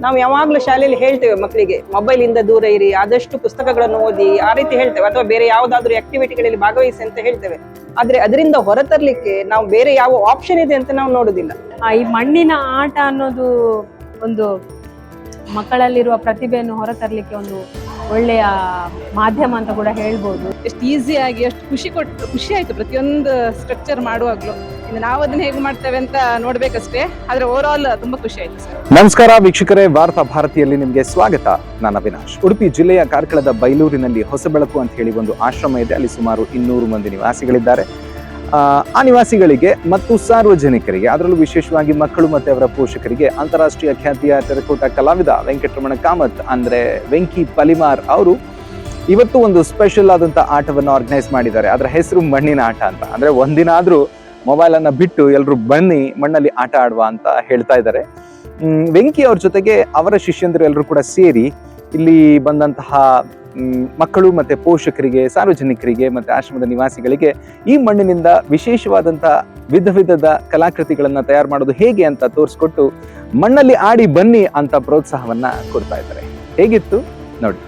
ನಾವು ಯಾವಾಗಲೂ ಶಾಲೆಯಲ್ಲಿ ಹೇಳ್ತೇವೆ ಮಕ್ಕಳಿಗೆ ಮೊಬೈಲ್ ಇಂದ ದೂರ ಇರಿ ಆದಷ್ಟು ಪುಸ್ತಕಗಳನ್ನು ಓದಿ ಆ ರೀತಿ ಹೇಳ್ತೇವೆ. ಅಥವಾ ಬೇರೆ ಯಾವುದಾದ್ರೂ ಆಕ್ಟಿವಿಟಿಗಳಲ್ಲಿ ಭಾಗವಹಿಸಿ ಅಂತ ಹೇಳ್ತೇವೆ. ಆದ್ರೆ ಅದರಿಂದ ಹೊರತರಲಿಕ್ಕೆ ನಾವು ಬೇರೆ ಯಾವ ಆಪ್ಷನ್ ಇದೆ ಅಂತ ನಾವು ನೋಡೋದಿಲ್ಲ. ಆ, ಈ ಮಣ್ಣಿನ ಆಟ ಅನ್ನೋದು ಒಂದು ಮಕ್ಕಳಲ್ಲಿರುವ ಪ್ರತಿಭೆಯನ್ನು ಹೊರತರಲಿಕ್ಕೆ ಒಂದು ಒಳ್ಳೆಯ ಮಾಧ್ಯಮ ಅಂತ ಕೂಡ ಹೇಳ್ಬೋದು. ಎಷ್ಟು ಈಸಿಯಾಗಿ ಎಷ್ಟು ಖುಷಿ ಕೊಟ್ಟು ಖುಷಿ ಆಯ್ತು ಪ್ರತಿಯೊಂದು ಸ್ಟ್ರಕ್ಚರ್ ಮಾಡುವಾಗ್ಲೂ. ನಾವು ಅದನ್ನ ಹೇಗೆ ಮಾಡ್ತೇವೆ ಅಂತ ನೋಡ್ಬೇಕಷ್ಟೇ. ಆದ್ರೆ ಓವರ್ ಆಲ್ ತುಂಬಾ ಖುಷಿ ಆಯ್ತು ನಮಸ್ಕಾರ ವೀಕ್ಷಕರೇ ವಾರ್ತಾ ಭಾರತಿಯಲ್ಲಿ ನಿಮಗೆ ಸ್ವಾಗತ. ನಾನು ಅವಿನಾಶ್. ಉಡುಪಿ ಜಿಲ್ಲೆಯ ಕಾರ್ಕಳದ ಬೈಲೂರಿನಲ್ಲಿ ಹೊಸಬೆಳಕು ಅಂತ ಹೇಳಿ ಒಂದು ಆಶ್ರಮ ಇದೆ. ಅಲ್ಲಿ ಸುಮಾರು ಇನ್ನೂರು ಮಂದಿ ನಿವಾಸಿಗಳಿದ್ದಾರೆ. ಆ, ಆ ನಿವಾಸಿಗಳಿಗೆ ಮತ್ತು ಸಾರ್ವಜನಿಕರಿಗೆ ಅದರಲ್ಲೂ ವಿಶೇಷವಾಗಿ ಮಕ್ಕಳು ಮತ್ತು ಅವರ ಪೋಷಕರಿಗೆ ಅಂತಾರಾಷ್ಟ್ರೀಯ ಖ್ಯಾತಿಯ ಟೆರಕೋಟ ಕಲಾವಿದ ವೆಂಕಟರಮಣ ಕಾಮತ್ ಅಂದರೆ ವೆಂಕಿ ಪಲಿಮಾರ್ ಅವರು ಇವತ್ತು ಒಂದು ಸ್ಪೆಷಲ್ ಆದಂಥ ಆಟವನ್ನು ಆರ್ಗನೈಸ್ ಮಾಡಿದ್ದಾರೆ. ಅದರ ಹೆಸರು ಮಣ್ಣಿನ ಆಟ ಅಂತ. ಅಂದರೆ ಒಂದಿನ ಆದ್ರೂ ಮೊಬೈಲ್ ಅನ್ನ ಬಿಟ್ಟು ಎಲ್ಲರೂ ಬನ್ನಿ, ಮಣ್ಣಲ್ಲಿ ಆಟ ಆಡುವ ಅಂತ ಹೇಳ್ತಾ ಇದ್ದಾರೆ. ವೆಂಕಿ ಅವ್ರ ಜೊತೆಗೆ ಅವರ ಶಿಷ್ಯಂದರು ಎಲ್ಲರೂ ಕೂಡ ಸೇರಿ ಇಲ್ಲಿ ಬಂದಂತಹ ಮಕ್ಕಳು ಮತ್ತೆ ಪೋಷಕರಿಗೆ, ಸಾರ್ವಜನಿಕರಿಗೆ ಮತ್ತೆ ಆಶ್ರಮದ ನಿವಾಸಿಗಳಿಗೆ ಈ ಮಣ್ಣಿನಿಂದ ವಿಶೇಷವಾದಂಥ ವಿಧ ವಿಧದ ಕಲಾಕೃತಿಗಳನ್ನು ತಯಾರು ಮಾಡೋದು ಹೇಗೆ ಅಂತ ತೋರಿಸ್ಕೊಟ್ಟು ಮಣ್ಣಲ್ಲಿ ಆಡಿ ಬನ್ನಿ ಅಂತ ಪ್ರೋತ್ಸಾಹವನ್ನ ಕೊಡ್ತಾ ಇದ್ದಾರೆ. ಹೇಗಿತ್ತು? ನೋಡಿ.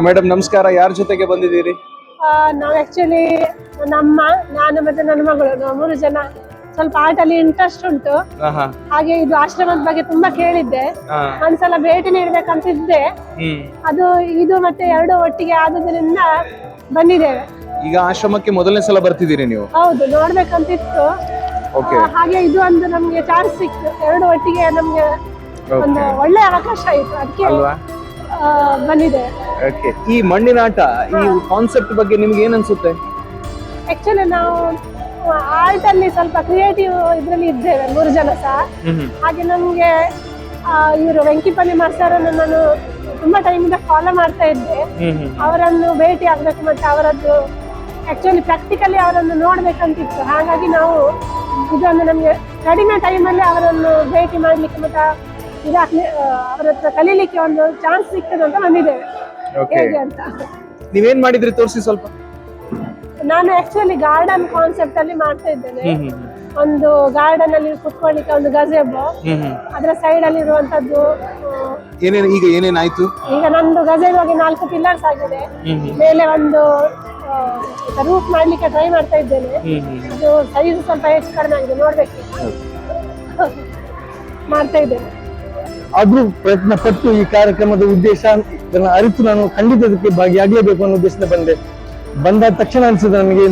ಮೇಡಮ್ ನಮಸ್ಕಾರ. ಯಾರ ಜೊತೆಗೆ ಬಂದಿದ್ದೀರಿ? ಆ, ನಾವು ಆಕ್ಚುಲಿ ನಮ್ಮ ನಾನು ಮತ್ತೆ ನನ್ನ ಮಗಳು ನಾವು ಮೂರು ಜನ. ಸ್ವಲ್ಪ ಆಟಲ್ಲಿ ಇಂಟ್ರೆಸ್ಟ್ ಉಂಟು. ಹಾಗೆ ಇದು ಆಶ್ರಮದ ಬಗ್ಗೆ ತುಂಬಾ ಕೇಳಿದ್ದೆ. ಒಂದ್ಸಲ ಭೇಟಿ ನೀಡ್ಬೇಕಂತ ಇದ್ದೆ ಅದು ಇದು ಮತ್ತೆ ಎರಡು ಒಟ್ಟಿಗೆ ಆದುದರಿಂದ ಬಂದಿದ್ದೇವೆ. ಈಗ ಆಶ್ರಮಕ್ಕೆ ಮೊದಲನೇ ಸಲ ಬರ್ತಿದ್ದೀರಿ ನೀವು? ಹೌದು ನೋಡ್ಬೇಕಂತಿತ್ತು. ಹಾಗೆ ಇದು ಒಂದು ನಮ್ಗೆ ಚಾನ್ಸ್ ಸಿಕ್ತು. ಎರಡು ಒಟ್ಟಿಗೆ ನಮ್ಗೆ ಒಂದು ಒಳ್ಳೆ ಅವಕಾಶ ಆಯ್ತು. ಅದಕ್ಕೆ ಅಲ್ವಾ? ಬಂದಿದೆ. ಓಕೆ ಈ ಮಣ್ಣಿನ ಆಟ ಈ ಕಾನ್ಸೆಪ್ಟ್ ಬಗ್ಗೆ ನಿಮ್ಗೆ ಏನ್ ಅನ್ಸುತ್ತೆ? ಆಕ್ಚುಲಿ ನಾವು ಆರ್ಟ್ ಅಲ್ಲಿ ಸ್ವಲ್ಪ ಕ್ರಿಯೇಟಿವ್ ಇದ್ರಲ್ಲಿ ಇದ್ದೇವೆ ಮೂರು ಜನ ಸಹ. ಹಾಗೆ ನಮ್ಗೆ ಇವರು ವೆಂಕಿಪಲ್ಲಿ ಮಾಸ್ತರನ್ನು ನಾನು ತುಂಬಾ ಟೈಮಿಂದ ಫಾಲೋ ಮಾಡ್ತಾ ಇದ್ದೆ. ಅವರನ್ನು ಭೇಟಿ ಆಗ್ಬೇಕು ಮತ್ತೆ ಅವರದ್ದು ಆಕ್ಚುಲಿ ಪ್ರಾಕ್ಟಿಕಲಿ ಅವರನ್ನು ನೋಡ್ಬೇಕಂತಿತ್ತು. ಹಾಗಾಗಿ ನಾವು ಇದೊಂದು ನಮ್ಗೆ ಕಡಿಮೆ ಟೈಮಲ್ಲಿ ಅವರನ್ನು ಭೇಟಿ ಮಾಡ್ಲಿಕ್ಕೆ ಮತ್ತೆ ಇದಾಗ್ಲಿ ಅವ್ರ ಹತ್ರ ಕಲೀಲಿಕ್ಕೆ ಒಂದು ಚಾನ್ಸ್ ಸಿಗ್ತದೆ ಅಂತ ಬಂದಿದ್ದೇವೆ. ಹೇಗೆ ಅಂತ. ನೀವೇನ್ ಮಾಡಿದ್ರಿ? ತೋರಿಸಿ ಸ್ವಲ್ಪ. ನಾನು ಆಕ್ಚುಲಿ ಗಾರ್ಡನ್ ಕಾನ್ಸೆಪ್ಟ್ ಅಲ್ಲಿ ಮಾಡ್ತಾ ಇದ್ದೇನೆ. ಒಂದು ಗಾರ್ಡನ್ ಅಲ್ಲಿ ಕುತ್ಕೊಳ್ಳಿಕ್ಕೆ ಒಂದು ಗಜೆಬೋ. ಅದರ ಸೈಡ್ ಅಲ್ಲಿ ಇರುವಂತದ್ದು ಆ, ಏನೇನ್ ಈಗ ಏನೇನಾಯ್ತು ಈಗ ನಂದು ಗಜೆಬೋಗೆ ನಾಲ್ಕು ಪಿಲ್ಲರ್ಸ್ ಆಗಿದೆ. ಮೇಲೆ ಒಂದು ರೂಫ್ ಮಾಡ್ಲಿಕ್ಕೆ ಟ್ರೈ ಮಾಡ್ತಾ ಇದ್ದೇನೆ. ಅದು ಸೈಜ್ ಸ್ವಲ್ಪ ಹೆಚ್ಚು ಕಡಿಮೆ ಆಗಿದೆ ನೋಡ್ಬೇಕು. ಮಾಡ್ತಾ ಇದ್ದೇನೆ. ಆದ್ರೂ ಪ್ರಯತ್ನ ಪಟ್ಟು ಈ ಕಾರ್ಯಕ್ರಮದ ಉದ್ದೇಶ ಅರಿತು ನಾನು ಖಂಡಿತ ಇದಕ್ಕೆ ಭಾಗಿಯಾಗಲೇಬೇಕು ಅನ್ನೋ ಉದ್ದೇಶದಿಂದ ಬಂದೆ. ಬಂದ ತಕ್ಷಣ ಅನ್ಸಿತು ನನಗೆ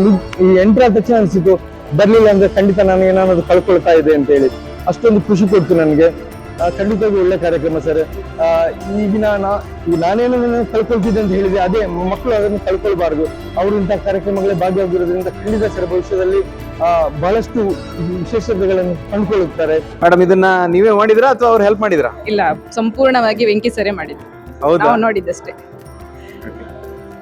ಈ ಎಂಟ್ರ ಆದ ತಕ್ಷಣ ಅನಿಸಿತು ಬರ್ಲಿಲ್ಲ ಅಂದ್ರೆ ಖಂಡಿತ ನಾನು ಏನಾದ್ರು ಕಳ್ಕೊಳ್ತಾ ಇದೆ ಅಂತ ಹೇಳಿ. ಅಷ್ಟೊಂದು ಖುಷಿ ಕೊಡ್ತು ನನಗೆ. ಖಂಡಿತವಾಗಿ ಒಳ್ಳೆ ಕಾರ್ಯಕ್ರಮ ಸರ್. ಈಗಿನ ನಾ ನಾನೇನು ಕಳ್ಕೊಳ್ತಿದ್ದೆ ಅಂತ ಹೇಳಿದೆ ಅದೇ ಮಕ್ಕಳು ಅದನ್ನು ಕಳ್ಕೊಳ್ಬಾರ್ದು. ಅವರು ಇಂತಹ ಕಾರ್ಯಕ್ರಮಗಳೇ ಭಾಗಿಯಾಗಿರೋದ್ರಿಂದ ಖಂಡಿತ ಸರ್ ಭವಿಷ್ಯದಲ್ಲಿ ಬಹಳಷ್ಟು ವಿಶೇಷತೆಗಳನ್ನು ಕಂಡುಕೊಳ್ಳುತ್ತಾರೆ. ಮೇಡಮ್ ಇದನ್ನ ನೀವೇ ಮಾಡಿದ್ರಾ ಅಥವಾ ಅವ್ರು ಹೆಲ್ಪ್ ಮಾಡಿದ್ರಾ? ಇಲ್ಲ ಸಂಪೂರ್ಣವಾಗಿ ವೆಂಕಿ ಸರಿ ಮಾಡಿದ್ರು ಹೌದಾ? ನಾವು ನೋಡಿದ್ದಷ್ಟೇ.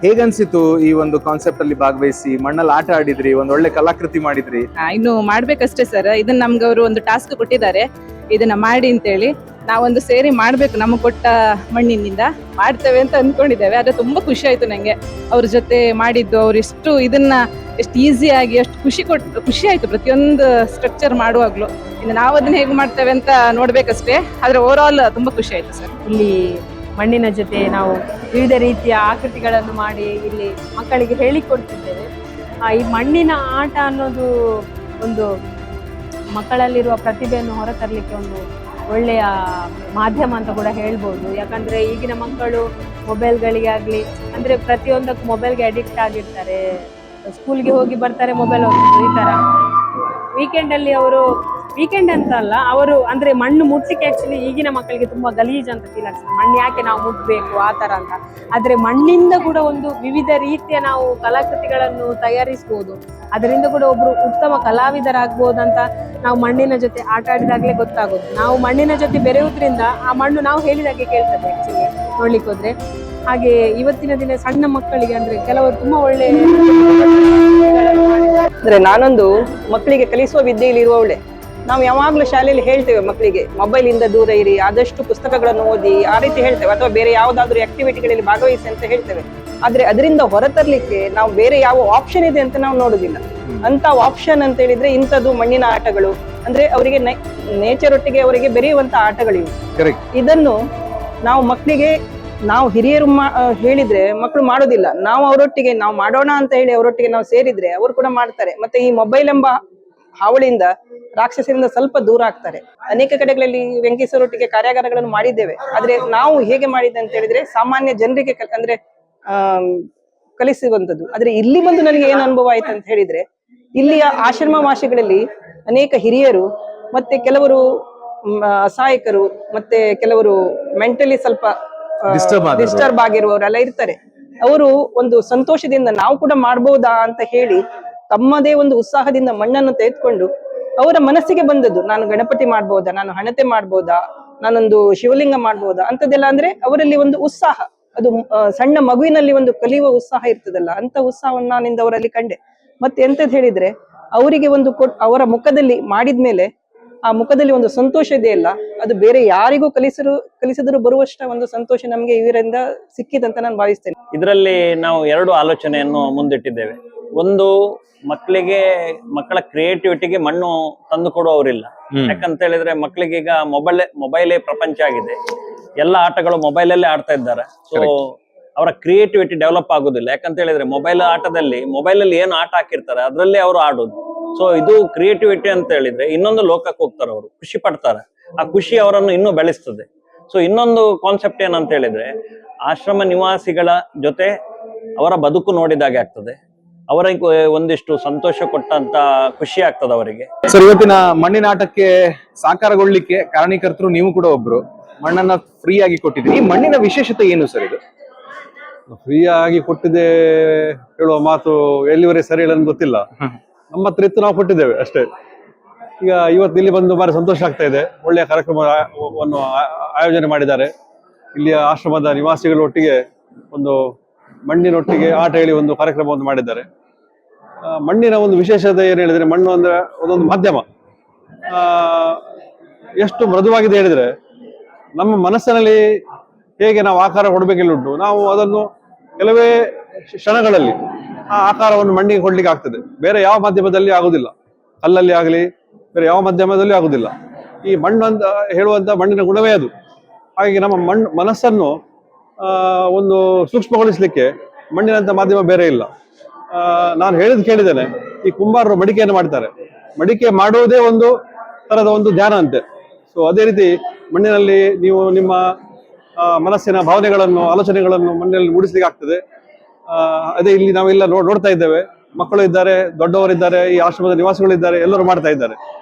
ಹೇಗನ್ಸಿತ್ತು ಈ ಒಂದು ಕಾನ್ಸೆಪ್ಟ್ ಅಲ್ಲಿ ಭಾಗವಹಿಸಿ? ಮಣ್ಣಲ್ಲಿ ಆಟ ಆಡಿದ್ರಿ ಒಂದ್ ಒಳ್ಳೆ ಕಲಾಕೃತಿ ಮಾಡಿದ್ರಿ? ಆ, ಇನ್ನು ಮಾಡ್ಬೇಕಷ್ಟೇ ಸರ್ ಇದನ್ನ ನಮ್ಗೆ ಅವರು ಒಂದು ಟಾಸ್ಕ್ ಕೊಟ್ಟಿದ್ದಾರೆ. ಇದನ್ನ ಮಾಡಿ ಅಂತೇಳಿ. ನಾವೊಂದು ಸೇರಿ ಮಾಡಬೇಕು ನಮಗೆ ಕೊಟ್ಟ ಮಣ್ಣಿನಿಂದ. ಮಾಡ್ತೇವೆ ಅಂತ ಅಂದ್ಕೊಂಡಿದ್ದೇವೆ ಆದರೆ ತುಂಬಾ ಖುಷಿ ಆಯ್ತು ನನಗೆ ಅವ್ರ ಜೊತೆ ಮಾಡಿದ್ದು ಅವ್ರು ಎಷ್ಟು ಇದನ್ನ ಎಷ್ಟು ಈಸಿಯಾಗಿ ಎಷ್ಟು ಖುಷಿ ಕೊಟ್ಟು ಖುಷಿ ಆಯ್ತು ಪ್ರತಿಯೊಂದು ಸ್ಟ್ರಕ್ಚರ್ ಮಾಡುವಾಗಲೂ. ಇನ್ನು ನಾವು ಅದನ್ನ ಹೇಗೆ ಮಾಡ್ತೇವೆ ಅಂತ ನೋಡ್ಬೇಕಷ್ಟೇ ಆದರೆ ಓವರ್ ಆಲ್ ತುಂಬಾ ಖುಷಿ ಆಯ್ತು ಸರ್. ಇಲ್ಲಿ ಮಣ್ಣಿನ ಜೊತೆ ನಾವು ವಿವಿಧ ರೀತಿಯ ಆಕೃತಿಗಳನ್ನು ಮಾಡಿ ಇಲ್ಲಿ ಮಕ್ಕಳಿಗೆ ಹೇಳಿಕೊಡ್ತಿದ್ದೇವೆ ಆ, ಈ ಮಣ್ಣಿನ ಆಟ ಅನ್ನೋದು ಒಂದು ಮಕ್ಕಳಲ್ಲಿರುವ ಪ್ರತಿಭೆಯನ್ನು ಹೊರತರಲಿಕ್ಕೆ ಒಂದು ಒಳ್ಳೆಯ ಮಾಧ್ಯಮ ಅಂತ ಕೂಡ ಹೇಳ್ಬೋದು. ಯಾಕಂದ್ರೆ ಈಗಿನ ಮಕ್ಕಳು ಮೊಬೈಲ್ಗಳಿಗೆ ಆಗಲಿ ಅಂದ್ರೆ ಪ್ರತಿಯೊಂದಕ್ಕೂ ಮೊಬೈಲ್ಗೆ ಅಡಿಕ್ಟ್ ಆಗಿರ್ತಾರೆ. ಸ್ಕೂಲ್ಗೆ ಹೋಗಿ ಬರ್ತಾರೆ ಮೊಬೈಲ್ ಈ ತರ. ವೀಕೆಂಡಲ್ಲಿ ಅವರು ವೀಕೆಂಡ್ ಅಂತ ಅಲ್ಲ, ಅವರು ಅಂದ್ರೆ ಮಣ್ಣು ಮುಟ್ಟಿಕೆ ಆಕ್ಚುಲಿ ಈಗಿನ ಮಕ್ಕಳಿಗೆ ತುಂಬಾ ಗಲೀಜ್ ಅಂತ ಫೀಲ್ ಆಗ್ತದೆ. ಮಣ್ಣು ಯಾಕೆ ನಾವು ಮುಟ್ಟಬೇಕು ಆ ತರ ಅಂತ. ಆದ್ರೆ ಮಣ್ಣಿಂದ ಕೂಡ ಒಂದು ವಿವಿಧ ರೀತಿಯ ನಾವು ಕಲಾಕೃತಿಗಳನ್ನು ತಯಾರಿಸಬಹುದು ಅದರಿಂದ ಕೂಡ ಒಬ್ರು ಉತ್ತಮ ಕಲಾವಿದರಾಗ್ಬೋದಂತ ನಾವು ಮಣ್ಣಿನ ಜೊತೆ ಆಟ ಆಡಿದಾಗಲೇ ಗೊತ್ತಾಗೋದು. ನಾವು ಮಣ್ಣಿನ ಜೊತೆ ಬೆರೆಯುವುದರಿಂದ ಆ ಮಣ್ಣು ನಾವು ಹೇಳಿದಾಗೆ ಕೇಳ್ತದೆ ಆಕ್ಚುಲಿ ನೋಡ್ಲಿಕ್ಕೆ ಹೋದ್ರೆ. ಹಾಗೆ ಇವತ್ತಿನ ದಿನ ಸಣ್ಣ ಮಕ್ಕಳಿಗೆ ಅಂದ್ರೆ ಕೆಲವರು ತುಂಬಾ ಒಳ್ಳೆ ಅಂದ್ರೆ ನಾನೊಂದು ಮಕ್ಕಳಿಗೆ ಕಲಿಸುವ ವಿದ್ಯೆಯಲ್ಲಿ ಇರುವವಳೆ ನಾವು ಯಾವಾಗ್ಲೂ ಶಾಲೆಯಲ್ಲಿ ಹೇಳ್ತೇವೆ ಮಕ್ಕಳಿಗೆ ಮೊಬೈಲ್ ಇಂದ ದೂರ ಇರಿ ಆದಷ್ಟು ಪುಸ್ತಕಗಳನ್ನು ಓದಿ ಆ ರೀತಿ ಹೇಳ್ತೇವೆ. ಅಥವಾ ಬೇರೆ ಯಾವ್ದಾದ್ರು ಆಕ್ಟಿವಿಟಿಗಳಲ್ಲಿ ಭಾಗವಹಿಸಿ ಅಂತ ಹೇಳ್ತೇವೆ. ಆದ್ರೆ ಅದರಿಂದ ಹೊರತರಲಿಕ್ಕೆ ನಾವು ಬೇರೆ ಯಾವ ಆಪ್ಷನ್ ಇದೆ ಅಂತ ನಾವು ನೋಡೋದಿಲ್ಲ. ಅಂತ ಆಪ್ಷನ್ ಅಂತ ಹೇಳಿದ್ರೆ ಇಂಥದ್ದು ಮಣ್ಣಿನ ಆಟಗಳು. ಅಂದ್ರೆ ಅವರಿಗೆ ನೇಚರ್ ಒಟ್ಟಿಗೆ ಅವರಿಗೆ ಬೆರೆಯುವಂತ ಆಟಗಳಿವೆ. ಇದನ್ನು ನಾವು ಮಕ್ಕಳಿಗೆ ನಾವು ಹಿರಿಯರು ಹೇಳಿದ್ರೆ ಮಕ್ಕಳು ಮಾಡೋದಿಲ್ಲ. ನಾವು ಅವರೊಟ್ಟಿಗೆ ನಾವು ಮಾಡೋಣ ಅಂತ ಹೇಳಿ ಅವರೊಟ್ಟಿಗೆ ನಾವು ಸೇರಿದ್ರೆ ಅವರು ಕೂಡ ಮಾಡ್ತಾರೆ. ಮತ್ತೆ ಈ ಮೊಬೈಲ್ ಎಂಬ ಹಾವಳಿಯಿಂದ ರಾಕ್ಷಸರಿಂದ ಸ್ವಲ್ಪ ದೂರ ಆಗ್ತಾರೆ. ಅನೇಕ ಕಡೆಗಳಲ್ಲಿ ವೆಂಕಟೇಶ್ವರೊಟ್ಟಿಗೆ ಕಾರ್ಯಾಗಾರಗಳನ್ನು ಮಾಡಿದ್ದೇವೆ. ಆದ್ರೆ ನಾವು ಹೇಗೆ ಮಾಡಿದ್ದೆ ಅಂತ ಹೇಳಿದ್ರೆ ಸಾಮಾನ್ಯ ಜನರಿಗೆ ಅಂದ್ರೆ ಆ ಕಲಿಸುವಂತದ್ದು ಆದ್ರೆ ಇಲ್ಲಿ ಬಂದು ನನಗೆ ಏನು ಅನುಭವ ಆಯ್ತು ಅಂತ ಹೇಳಿದ್ರೆ ಇಲ್ಲಿಯ ಆಶ್ರಮ ವಾಸಿಗಳಲ್ಲಿ ಅನೇಕ ಹಿರಿಯರು ಮತ್ತೆ ಕೆಲವರು ಅಸಹಾಯಕರು ಮತ್ತೆ ಕೆಲವರು ಮೆಂಟಲಿ ಸ್ವಲ್ಪ. ಡಿಸ್ಟರ್ಬ್ ಆಗಿರುವವರೆಲ್ಲ ಇರ್ತಾರೆ. ಅವರು ಒಂದು ಸಂತೋಷದಿಂದ ನಾವು ಕೂಡ ಮಾಡಬಹುದಾ ಅಂತ ಹೇಳಿ ತಮ್ಮದೇ ಒಂದು ಉತ್ಸಾಹದಿಂದ ಮಣ್ಣನ್ನು ತೆಗೆದುಕೊಂಡು ಅವರ ಮನಸ್ಸಿಗೆ ಬಂದದ್ದು, ನಾನು ಗಣಪತಿ ಮಾಡ್ಬೋದಾ, ನಾನು ಹಣತೆ ಮಾಡ್ಬೋದಾ, ನಾನೊಂದು ಶಿವಲಿಂಗ ಮಾಡ್ಬೋದಾ ಅಂತದೆಲ್ಲ ಅಂದ್ರೆ ಅವರಲ್ಲಿ ಒಂದು ಉತ್ಸಾಹ. ಅದು ಸಣ್ಣ ಮಗುವಿನಲ್ಲಿ ಒಂದು ಕಲಿಯುವ ಉತ್ಸಾಹ ಇರ್ತದಲ್ಲ ಅಂತ ಉತ್ಸಾಹವನ್ನು ನಾನಿಂದ ಅವರಲ್ಲಿ ಕಂಡೆ. ಮತ್ತೆ ಎಂತದ್ ಹೇಳಿದ್ರೆ, ಅವರಿಗೆ ಒಂದು ಕೊಟ್, ಅವರ ಮುಖದಲ್ಲಿ ಮಾಡಿದ್ಮೇಲೆ ಆ ಮುಖದಲ್ಲಿ ಒಂದು ಸಂತೋಷ ಇದೆಯಲ್ಲ, ಅದು ಬೇರೆ ಯಾರಿಗೂ ಕಲಿಸರು, ಕಲಿಸಿದ್ರು ಬರುವಷ್ಟ ಒಂದು ಸಂತೋಷ ನಮಗೆ ಇವರಿಂದ ಸಿಕ್ಕಿದಂತ ನಾನು ಭಾವಿಸ್ತೇನೆ. ಇದರಲ್ಲಿ ನಾವು ಎರಡು ಆಲೋಚನೆಯನ್ನು ಮುಂದಿಟ್ಟಿದ್ದೇವೆ. ಒಂದು ಮಕ್ಕಳಿಗೆ ಮಕ್ಕಳ ಕ್ರಿಯೇಟಿವಿಟಿಗೆ ಮಣ್ಣು ತಂದು ಕೊಡುವವರಿಲ್ಲ. ಯಾಕಂತ ಹೇಳಿದ್ರೆ ಮಕ್ಕಳಿಗೆ ಈಗ ಮೊಬೈಲ್ ಮೊಬೈಲೇ ಪ್ರಪಂಚ ಆಗಿದೆ. ಎಲ್ಲ ಆಟಗಳು ಮೊಬೈಲಲ್ಲೇ ಆಡ್ತಾ ಇದ್ದಾರೆ. ಸೊ ಅವರ ಕ್ರಿಯೇಟಿವಿಟಿ ಡೆವಲಪ್ ಆಗುದಿಲ್ಲ. ಯಾಕಂತ ಹೇಳಿದ್ರೆ ಮೊಬೈಲ್ ಆಟದಲ್ಲಿ ಮೊಬೈಲ್ ಅಲ್ಲಿ ಏನು ಆಟ ಹಾಕಿರ್ತಾರೆ ಅದರಲ್ಲೇ ಅವರು ಆಡೋದು. ಸೊ ಇದು ಕ್ರಿಯೇಟಿವಿಟಿ ಅಂತ ಹೇಳಿದ್ರೆ ಇನ್ನೊಂದು ಲೋಕಕ್ಕೆ ಹೋಗ್ತಾರೆ ಅವರು. ಖುಷಿ ಪಡ್ತಾರೆ. ಆ ಖುಷಿ ಅವರನ್ನು ಇನ್ನೂ ಬೆಳೆಸ್ತದೆ. ಸೊ ಇನ್ನೊಂದು ಕಾನ್ಸೆಪ್ಟ್ ಏನಂತ ಹೇಳಿದ್ರೆ ಆಶ್ರಮ ನಿವಾಸಿಗಳ ಜೊತೆ ಅವರ ಬದುಕು ನೋಡಿದಾಗೆ ಆಗ್ತದೆ. ಅವರಿಗೆ ಒಂದಿಷ್ಟು ಸಂತೋಷ ಕೊಟ್ಟಂತ ಖುಷಿ ಆಗ್ತದ ಅವರಿಗೆ. ಸರ್ ಇವತ್ತಿನ ಮಣ್ಣಿನ ಆಟಕ್ಕೆ ಸಾಕಾರಗೊಳ್ಳಿಕ್ಕೆ ಕಾರಣೀಕರ್ತರು ನೀವು ಕೂಡ ಒಬ್ರು. ಮಣ್ಣನ್ನ ಫ್ರೀ ಆಗಿ ಕೊಟ್ಟಿದ್ದೀರಿ. ಈ ಮಣ್ಣಿನ ವಿಶೇಷತೆ ಏನು ಸರ್ ಇದು? ಫ್ರೀ ಆಗಿ ಕೊಟ್ಟಿದೆ ಹೇಳುವ ಮಾತು ಎಲ್ಲಿವರೆಗೆ ಸರಿ ಇಲ್ಲ ಅಂತ ಗೊತ್ತಿಲ್ಲ. ನಮ್ಮ ಹತ್ರ ಇತ್ತು ನಾವು ಕೊಟ್ಟಿದ್ದೇವೆ ಅಷ್ಟೇ. ಈಗ ಇವತ್ತು ಇಲ್ಲಿ ಬಂದು ಭಾರಿ ಸಂತೋಷ ಆಗ್ತಾ ಇದೆ. ಒಳ್ಳೆಯ ಕಾರ್ಯಕ್ರಮವನ್ನು ಆ- ಆಯೋಜನೆ ಮಾಡಿದ್ದಾರೆ. ಇಲ್ಲಿಯ ಆಶ್ರಮದ ನಿವಾಸಿಗಳ ಒಟ್ಟಿಗೆ ಒಂದು ಮಣ್ಣಿನೊಟ್ಟಿಗೆ ಆಟ ಹೇಳಿ ಒಂದು ಕಾರ್ಯಕ್ರಮವನ್ನು ಮಾಡಿದ್ದಾರೆ. ಮಣ್ಣಿನ ಒಂದು ವಿಶೇಷತೆ ಏನು ಹೇಳಿದ್ರೆ ಮಣ್ಣು ಅಂದರೆ ಅದೊಂದು ಮಾಧ್ಯಮ. ಎಷ್ಟು ಮೃದುವಾಗಿದೆ ಹೇಳಿದ್ರೆ ನಮ್ಮ ಮನಸ್ಸಿನಲ್ಲಿ ಹೇಗೆ ನಾವು ಆಕಾರ ಕೊಡಬೇಕಿಲ್ಲುಂಟು, ನಾವು ಅದನ್ನು ಕೆಲವೇ ಕ್ಷಣಗಳಲ್ಲಿ ಆ ಆಕಾರವನ್ನು ಮಣ್ಣಿಗೆ ಕೊಡ್ಲಿಕ್ಕೆ ಆಗ್ತದೆ. ಬೇರೆ ಯಾವ ಮಾಧ್ಯಮದಲ್ಲಿ ಆಗುದಿಲ್ಲ. ಕಲ್ಲಲ್ಲಿ ಆಗಲಿ, ಬೇರೆ ಯಾವ ಮಾಧ್ಯಮದಲ್ಲಿ ಆಗುದಿಲ್ಲ. ಈ ಮಣ್ಣು ಅಂತ ಹೇಳುವಂಥ ಮಣ್ಣಿನ ಗುಣವೇ ಅದು. ಹಾಗಾಗಿ ನಮ್ಮ ಮಣ್ಣು, ಮನಸ್ಸನ್ನು ಒಂದು ಸೂಕ್ಷ್ಮಗೊಳಿಸಲಿಕ್ಕೆ ಮಣ್ಣಿನಂಥ ಮಾಧ್ಯಮ ಬೇರೆ ಇಲ್ಲ. ನಾನು ಹೇಳಿದ್ ಕೇಳಿದ್ದೇನೆ, ಈ ಕುಂಬಾರರು ಮಡಿಕೆಯನ್ನು ಮಾಡ್ತಾರೆ ಮಡಿಕೆ ಮಾಡುವುದೇ ಒಂದು ತರದ ಒಂದು ಧ್ಯಾನ ಅಂತೆ. ಸೊ ಅದೇ ರೀತಿ ಮಣ್ಣಿನಲ್ಲಿ ನೀವು ನಿಮ್ಮ ಮನಸ್ಸಿನ ಭಾವನೆಗಳನ್ನು, ಆಲೋಚನೆಗಳನ್ನು ಮಣ್ಣಿನಲ್ಲಿ ಮೂಡಿಸ್ಲಿಕ್ಕೆ ಆಗ್ತದೆ. ಅದೇ ಇಲ್ಲಿ ನಾವೆಲ್ಲ ನೋಡ್, ನೋಡ್ತಾ ಇದ್ದೇವೆ. ಮಕ್ಕಳು ಇದ್ದಾರೆ ದೊಡ್ಡವರಿದ್ದಾರೆ ಈ ಆಶ್ರಮದ ನಿವಾಸಿಗಳಿದ್ದಾರೆ ಎಲ್ಲರೂ ಮಾಡ್ತಾ ಇದ್ದಾರೆ.